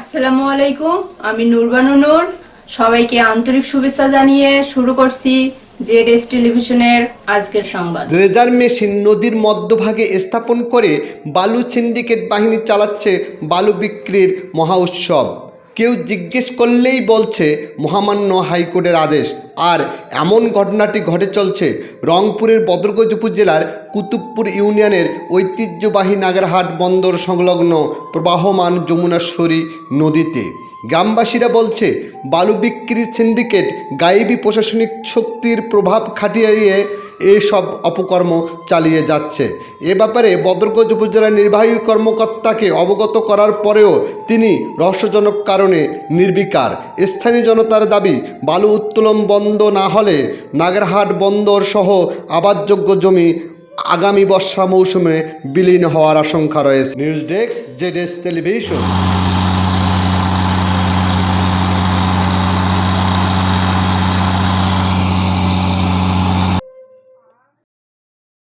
আসসালামু আলাইকুম, আমি নুরবানু নূর। সবাইকে আন্তরিক শুভেচ্ছা জানিয়ে শুরু করছি জেডএস টেলিভিশনের আজকের সংবাদ। ড্রেজার মেশিন নদীর মধ্যভাগে স্থাপন করে বালু সিন্ডিকেট বাহিনী চালাচ্ছে বালু বিক্রির মহা উৎসব। কেউ জিজ্ঞেস করলেই বলছে, মহামান্য হাইকোর্টের আদেশ। আর এমন ঘটনাটি ঘটে চলছে রংপুরের বদরগঞ্জ উপজেলার কুতুবপুর ইউনিয়নের ঐতিহ্যবাহী নাগরহাট বন্দর সংলগ্ন প্রবাহমান যমুনাশ্বরী নদীতে। গ্রামবাসীরা বলছে, বালু বিক্রির সিন্ডিকেট গায়েবী প্রশাসনিক শক্তির প্রভাব খাটিয়ে এসব অপকর্ম চালিয়ে যাচ্ছে। এ ব্যাপারে বদরগঞ্জ উপজেলার নির্বাহী কর্মকর্তাকে অবগত করার পরেও তিনি রহস্যজনক কারণে নির্বিকার। স্থানীয় জনতার দাবি, বালু উত্তোলন বন্ধ না হলে নাগরহাট বন্দর সহ আবাদযোগ্য জমি আগামী বর্ষা মৌসুমে বিলীন হওয়ার আশঙ্কা রয়েছে। নিউজ ডেস্ক জেডেস টেলিভিশন।